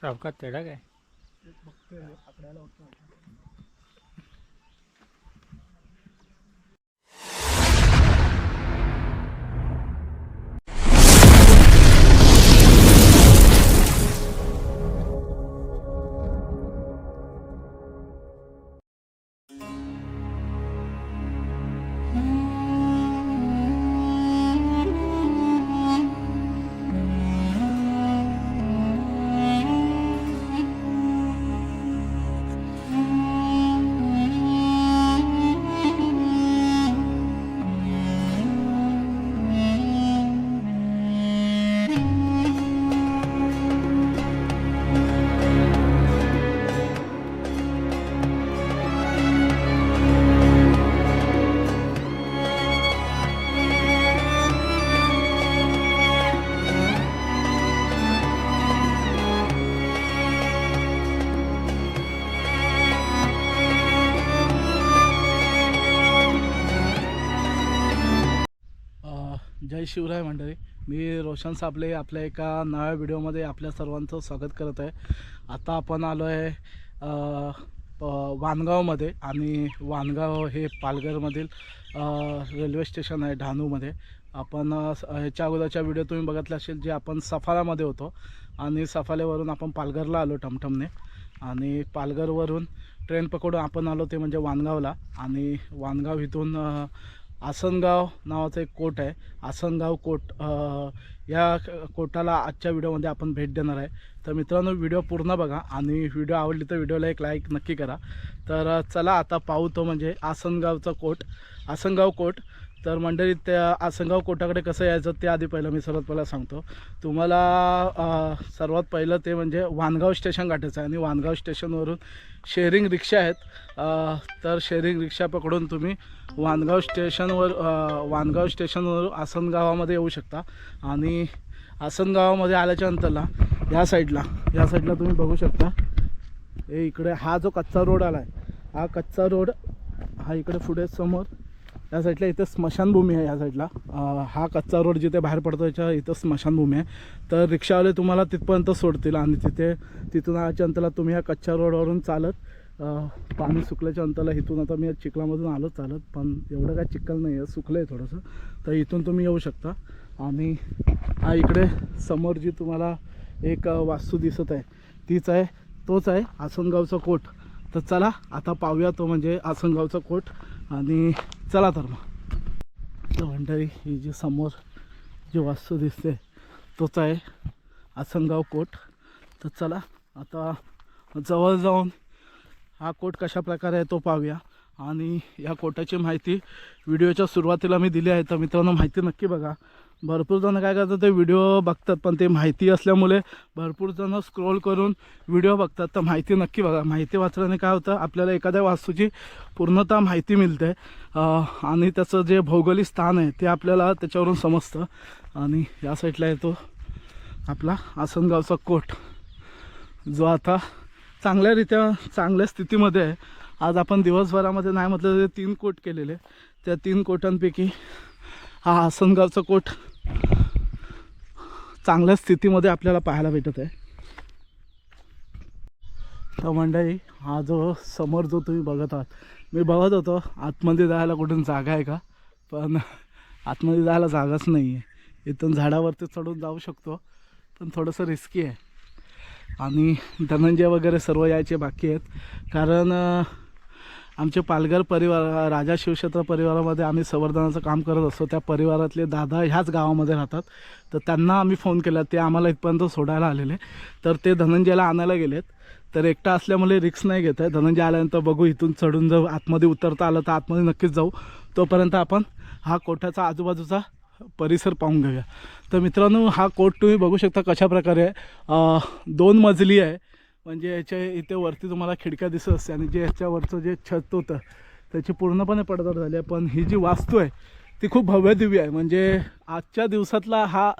सावकात तेढा काय? जय शिवराय मंडळी. मी रोशन साबले आपल्या एका नव्या व्हिडिओमध्ये आपल्या सर्वांचं स्वागत करत आहे. आता आपण आलो आहे वानगावमध्ये आणि वानगाव हे पालघरमधील रेल्वे स्टेशन आहे डहाणूमध्ये आपण याच्या ह्याच्या अगोदरच्या व्हिडिओ तुम्ही बघितला असेल जे आपण सफारामध्ये होतो आणि सफाल्यावरून आपण पालघरला आलो टमटमने आणि पालघरवरून ट्रेन पकडून आपण आलो ते म्हणजे वानगावला. आणि वानगाव इथून आसनगाव नावाचं एक कोट आहे. आसनगाव कोट या कोटाला आजच्या व्हिडिओमध्ये आपण भेट देणार आहे. तर मित्रांनो व्हिडिओ पूर्ण बघा आणि व्हिडिओ आवडली तर व्हिडिओला एक लाईक नक्की करा. तर चला आता पाहू तो म्हणजे आसनगावचा कोट. आसनगाव कोट तर मंडळी त्या आसनगाव कोटाकडे कसं यायचं ते आधी पहिलं मी सर्वात पहिला सांगतो. तुम्हाला सर्वात पहिलं ते म्हणजे वानगाव स्टेशन गाठायचं आहे आणि वानगाव स्टेशनवरून शेअरिंग रिक्षा आहेत. तर शेअरिंग रिक्षा पकडून तुम्ही वानगाव स्टेशनवर वानगाव स्टेशनवर आसनगावामध्ये येऊ शकता. आणि आसनगावामध्ये आल्याच्या नंतरला या साईडला या साईडला तुम्ही बघू शकता. हे इकडे हा जो कच्चा रोड आला आहे हा कच्चा रोड हा इकडे पुढे समोर या साईडला इथं स्मशानभूमी आहे या साईडला. हा कच्चा रोड जिथे बाहेर पडतो याच्या इथं स्मशानभूमी आहे. तर रिक्षावाले तुम्हाला तिथपर्यंत सोडतील आणि तिथे तिथून आल्याच्या अंतराला तुम्ही या कच्च्या रोडवरून चालत पाणी सुकल्याच्या अंतराला इथून आता मी चिखलामधून आलो चालत पण एवढं काय चिखल नाही आहे सुकलं आहे थोडंसं. तर इथून तुम्ही येऊ शकता. आणि हा इकडे समोर जी तुम्हाला एक वास्तू दिसत आहे तीच आहे तोच आहे आसनगावचा कोट. तर चला आता पाहूया तो म्हणजे आसनगावचा कोट. आणि चला तर मग. भंडारी ही जी समोर जी वास्तू दिसते तोच आहे आसनगाव कोट. तर चला आता जवळ जाऊन हा कोट कशा प्रकारे आहे तो पाहूया. आणि या कोटाची माहिती व्हिडिओच्या सुरुवातीला मी दिली आहे तर मित्रांनो माहिती नक्की बघा. भरपूर जण काय करतात ते व्हिडिओ बघतात पण ते माहिती असल्यामुळे भरपूर जण स्क्रोल करून व्हिडिओ बघतात. तर माहिती नक्की बघा. माहिती वाचल्याने काय होतं आपल्याला एखाद्या वास्तूची पूर्णतः माहिती मिळते. आणि त्याचं जे भौगोलिक स्थान आहे ते आपल्याला त्याच्यावरून समजतं. आणि या साईडला येतो आपला आसनगावचा कोट. जो आता चांगल्यारीत्या चांगल्या स्थितीमध्ये आहे. आज आपण दिवसभरामध्ये नाही म्हटलं तरी तीन कोट केलेले. त्या तीन कोटांपैकी हा आसनगावचा कोट चांगल्या स्थितीमध्ये आपल्याला पाहायला भेटत आहे. तर मंडळी हा जो समोर जो तुम्ही बघत आहात मी बघत होतो आतमध्ये जायला कुठून जागा आहे का? पण आतमध्ये जायला जागाच नाही आहे इथून झाडावरती चढून जाऊ शकतो पण थोडंसं रिस्की आहे. आणि धनंजय वगैरे सर्व यायचे बाकी आहेत. कारण आमचे पालघर परिवार राजा शिवक्षेत्र परिवारामध्ये आम्ही संवर्धनाचं काम करत असतो. त्या परिवारातले दादा ह्याच गावामध्ये राहतात. तर त्यांना आम्ही फोन केला. ते आम्हाला इथपर्यंत सोडायला आलेले. तर ते धनंजयला आणायला गेलेत. तर एकटा असल्यामुळे रिक्स नाही घेत आहे. धनंजय आल्यानंतर बघू इथून चढून जाऊ आतमध्ये उतरता आलं तर आतमध्ये नक्कीच जाऊ. तोपर्यंत आपण हा कोठाचा आजूबाजूचा परिसर पाहून घेऊया. तर मित्रांनो हा कोट तुम्ही बघू शकता कशा प्रकारे आहे. दोन मजली आहे. म्हणजे याच्या इथे वरती तुम्हाला खिडक्या दिसत असते आणि जे याच्यावरचं जे छत होतं त्याची पूर्णपणे पडदार झाली आहे. पण ही जी वास्तू आहे ती खूप भव्यदिव्य आहे. म्हणजे आजच्या दिवसातला हा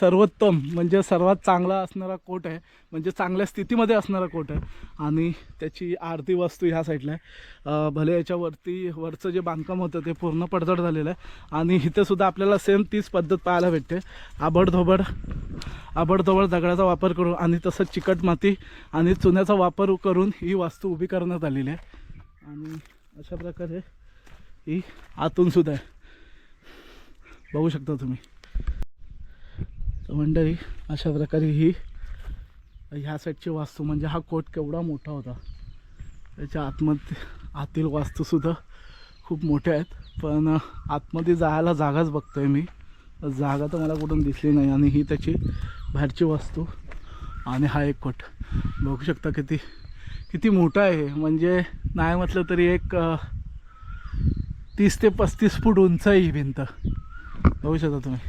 सर्वोत्तम म्हणजे सर्वात चांगला असणारा कोट आहे. म्हणजे चांगल्या स्थितीमध्ये असणारा कोट आहे. आणि त्याची आरती वस्तू ह्या साईडला आहे. भले याच्यावरती वरचं जे बांधकाम होतं ते पूर्ण पडझड झालेलं आहे. आणि इथेसुद्धा आपल्याला सेम तीच पद्धत पाहायला भेटते. आबडधोबड आबडधोबड दगडाचा वापर करून आणि तसंच चिकट माती आणि चुन्याचा वापर करून ही वास्तू उभी करण्यात आलेली आहे. आणि अशा प्रकारे ही आतूनसुद्धा आहे. बघू शकता तुम्ही. मंडळी अशा प्रकारे ही ह्या साईडची वास्तू म्हणजे हा कोट केवढा मोठा होता. त्याच्या आतमध्ये आतील वास्तूसुद्धा खूप मोठ्या आहेत. पण आतमध्ये जायला जागाच बघतोय मी. जागा तर मला कुठून दिसली नाही आणि ही त्याची बाहेरची वास्तू आणि हा एक कोट. बघू शकता किती किती मोठा आहे म्हणजे नाही म्हटलं तरी एक तीस ते पस्तीस फूट उंच आहे ही भिंत. बघू शकता तुम्ही.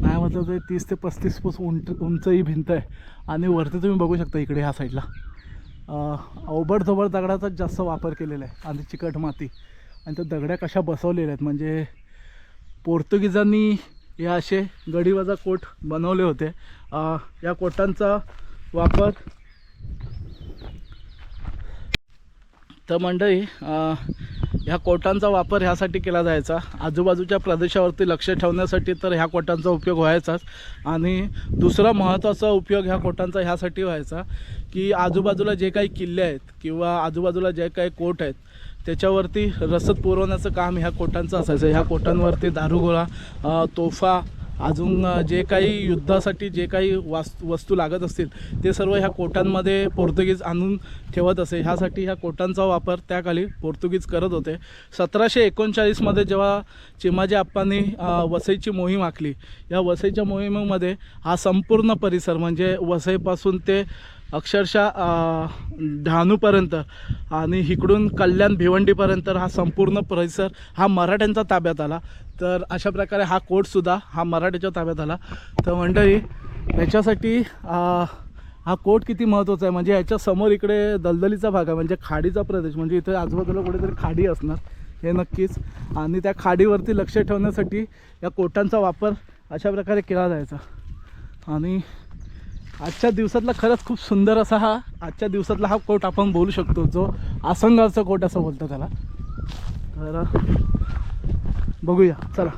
नाही म्हटलं तर तीस ते पस्तीस फूट उंच उंच ही भिंत आहे. आणि वरती तुम्ही बघू शकता इकडे ह्या साईडला अवबड दगडाचाच जास्त वापर केलेला आहे. आणि चिकट माती. आणि त्या दगड्या कशा बसवलेल्या आहेत? म्हणजे पोर्तुगीजांनी हे असे गडीवाजा कोट बनवले होते. या कोटांचा वापर तर मंडळी ह्या कोटांचा वापर ह्यासाठी केला जायचा. आजूबाजूच्या प्रदेशावरती लक्ष ठेवण्यासाठी तर ह्या कोटांचा उपयोग व्हायचाच. आणि दुसरा महत्त्वाचा उपयोग ह्या कोटांचा ह्यासाठी व्हायचा की आजूबाजूला जे काही किल्ले आहेत किंवा आजूबाजूला जे काही कोट आहेत त्याच्यावरती रसद पुरवण्याचं काम ह्या कोटांचं असायचं. ह्या कोटांवरती दारुगोळा तोफा अजून जे काही युद्धासाठी जे काही वास्तू वस्तू लागत असतील ते सर्व ह्या कोटांमध्ये पोर्तुगीज आणून ठेवत असे. ह्यासाठी ह्या कोटांचा वापर त्याखाली पोर्तुगीज करत होते. सतराशे एकोणचाळीसमध्ये जेव्हा चिमाजी आप्पांनी वसईची मोहीम आखली या वसईच्या मोहिमेमध्ये हा संपूर्ण परिसर म्हणजे वसईपासून ते अक्षरशः डहाणूपर्यंत आणि इकडून कल्याण भिवंडीपर्यंत हा संपूर्ण परिसर हा मराठ्यांचा ताब्यात आला. तर अशा प्रकारे हा कोटसुद्धा हा मराठ्याच्या ताब्यात आला. तर मंडळी याच्यासाठी हा कोट किती महत्त्वाचा आहे? म्हणजे याच्यासमोर इकडे दलदलीचा भाग आहे म्हणजे खाडीचा प्रदेश. म्हणजे इथे आजूबाजूला कुठेतरी खाडी असणार हे नक्कीच. आणि त्या खाडीवरती लक्ष ठेवण्यासाठी या कोटांचा वापर अशा प्रकारे केला जायचा. आणि आजच्या दिवसातला खरंच खूप सुंदर असा हा आजच्या दिवसातला हा कोट आपण बोलू शकतो जो आसंगाचा कोट असं बोलतो त्याला. तर बघूया चला.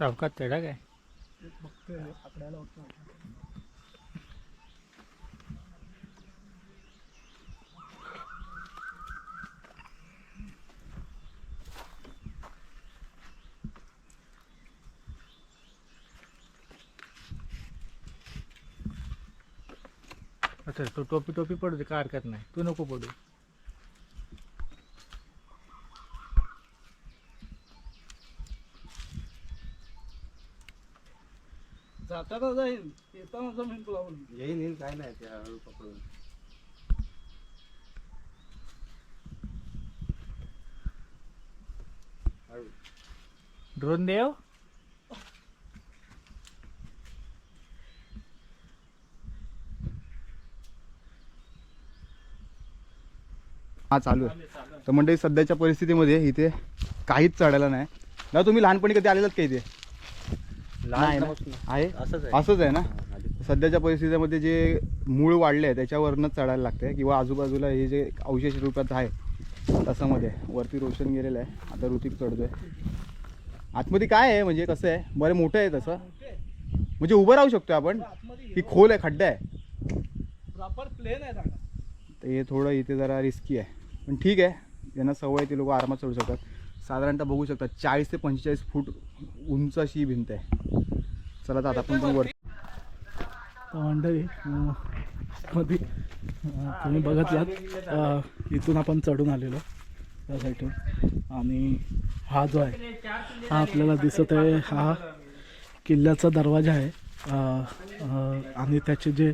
सावकात तेढा काय? अच्छा तो टोपी टोपी पडू दे काय हरकत नाही. तू नको पडू. जाताना जाईल येताना जमीन लावून. येईन येईन काय नाही त्या हळू पकडून. हळू. ड्रोन देव? हा चालू आहे. तर मंडळी सध्याच्या परिस्थितीमध्ये इथे काहीच चढायला नाही. ना तुम्ही लहानपणी कधी आलेलात का इथे? नाही ना? आहे. असंच असंच आहे ना? सध्याच्या परिस्थितीमध्ये जे मूळ वाढले आहे त्याच्यावरनंच चढायला लागते किंवा आजूबाजूला हे जे अवशेष रूपात आहे तसामध्ये. वरती रोशन गेलेलं आहे. आता ऋतिक चढतोय. आतमध्ये काय आहे? म्हणजे कसं आहे? बरं मोठं आहे तसं. म्हणजे उभं राहू शकतो आपण. ही खोल आहे खड्डा आहे. प्रॉपर प्लेन आहे जागा तर हे थोडं इथे जरा रिस्की आहे. पण ठीक आहे. ज्यांना सवय आहे ते लोक आरामात चढू शकतात. साधारणतः बघू शकतात चाळीस ते पंचेचाळीस फूट उंच अशी ही भिंत आहे. चला तर आपण पण वर मंडळी मध्ये तुम्ही बघतलात इथून आपण चढून आलेलो त्या साईडून आणि हा जो आहे हा आपल्याला दिसत आहे हा किल्ल्याचा दरवाजा आहे. आणि त्याचे जे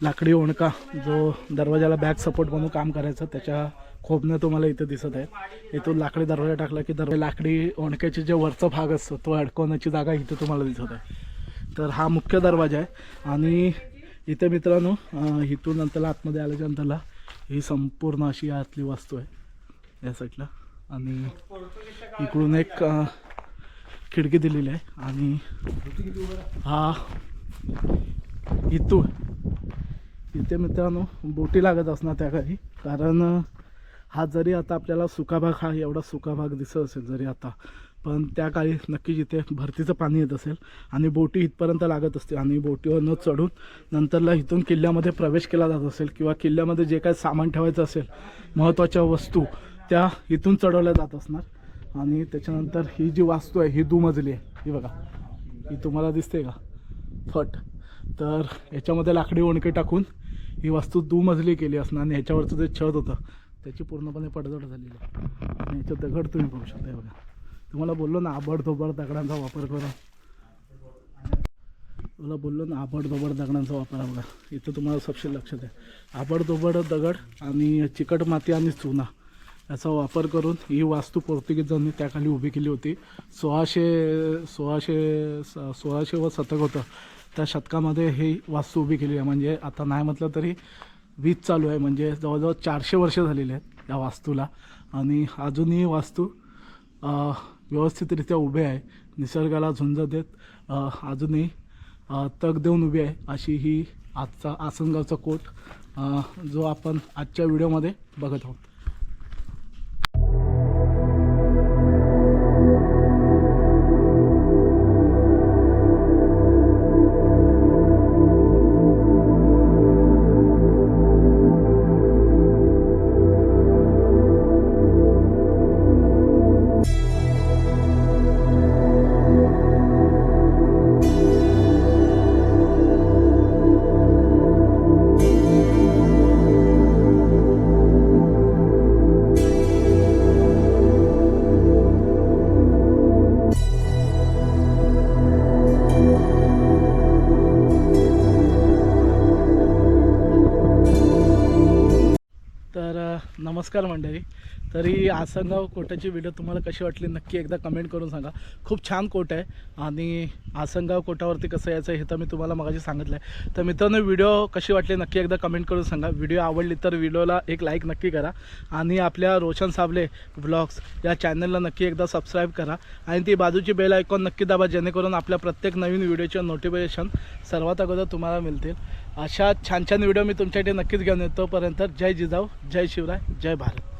लाकडी ओणका जो दरवाजाला बॅक सपोर्ट म्हणून काम करायचं त्याच्या खोबणं तुम्हाला इथे दिसत आहे इथून लाकडी दरवाजा टाकला की दरवाजा लाकडी ओणक्याचे जे वरचा भाग असतो तो अडकवण्याची जागा इथे तुम्हाला दिसत आहे. तर हा मुख्य दरवाजा आहे. आणि इथे मित्रांनो इथून नंतरला आतमध्ये आल्याच्या नंतरला ही संपूर्ण अशी आतली वास्तू आहे. या साईडला आणि इकडून एक खिडकी दिलेली आहे. आणि हा इथू इथे मित्रांनो बोटी लागत असणार त्या काही कारण हा जरी आता आपल्याला सुका भाग हा एवढा सुका भाग दिसत असेल जरी आता पण त्या काळी नक्कीच इथे भरतीचं पाणी येत असेल आणि बोटी इथपर्यंत लागत असते आणि बोटीवर न चढून नंतरला इथून किल्ल्यामध्ये प्रवेश केला जात असेल किंवा किल्ल्यामध्ये जे काही सामान ठेवायचं असेल महत्त्वाच्या वस्तू त्या इथून चढवल्या जात असणार. आणि त्याच्यानंतर ही जी वास्तू आहे ही दुमजली आहे. ही बघा. ही तुम्हाला दिसते का? फट. तर याच्यामध्ये लाकडी ओणके टाकून ही वास्तू दुमजली केली असणार आणि ह्याच्यावरचं जे छत होतं त्याची पूर्णपणे पडझड झालेली आहे. आणि याच्यात दगड तुम्ही बघू शकता बघा. तुम्हाला बोललो ना आबड धोबड दगडांचा वापर करा. तुला बोललो ना आबड धोबड दगडांचा वापर बघा इथं तुम्हाला सपशेल लक्षात आहे. आबड धोबड दगड आणि चिकट माती आणि चुना याचा वापर करून ही वास्तू पोर्तुगीजांनी त्याखाली उभी केली होती. सोळाशे सोळाशे स- सोळाशे व शतक होतं. त्या शतकामध्ये ही वास्तू उभी केली आहे. म्हणजे आता नाही म्हटलं तरी वीज चालू आहे. म्हणजे जवळजवळ चारशे वर्ष झालेली आहेत या वास्तूला. आणि अजूनही वास्तू व्यवस्थितरित्या उभे आहे. निसर्गाला झुंज देत अजूनही तग देऊन उभी आहे अशी ही आजचा आसनगावचा कोट जो आपण आजच्या व्हिडिओमध्ये बघत आहोत. నమస్కారం అండి అది. तरी आसनगाव कोटाची व्हिडिओ तुम्हाला कशी वाटली नक्की एकदा कमेंट करून सांगा. खूप छान कोट आहे आणि आसनगाव कोटावरती कसं यायचं हे तर मी तुम्हाला मगाशी सांगितलं आहे तर मित्रांनो व्हिडिओ कशी वाटली नक्की एकदा कमेंट करून सांगा. व्हिडिओ आवडली तर व्हिडिओला एक लाईक नक्की करा. आणि आपल्या रोशन साबले व्लॉग्स या चॅनलला नक्की एकदा सबस्क्राईब करा. आणि ती बाजूची बेल आयकॉन नक्की दाबा जेणेकरून आपल्या प्रत्येक नवीन व्हिडिओचे नोटिफिकेशन सर्वात अगोदर तुम्हाला मिळतील. अशा छान छान व्हिडिओ मी तुमच्यासाठी नक्कीच घेऊन येतोपर्यंत जय जिजाऊ जय शिवराय जय भारत.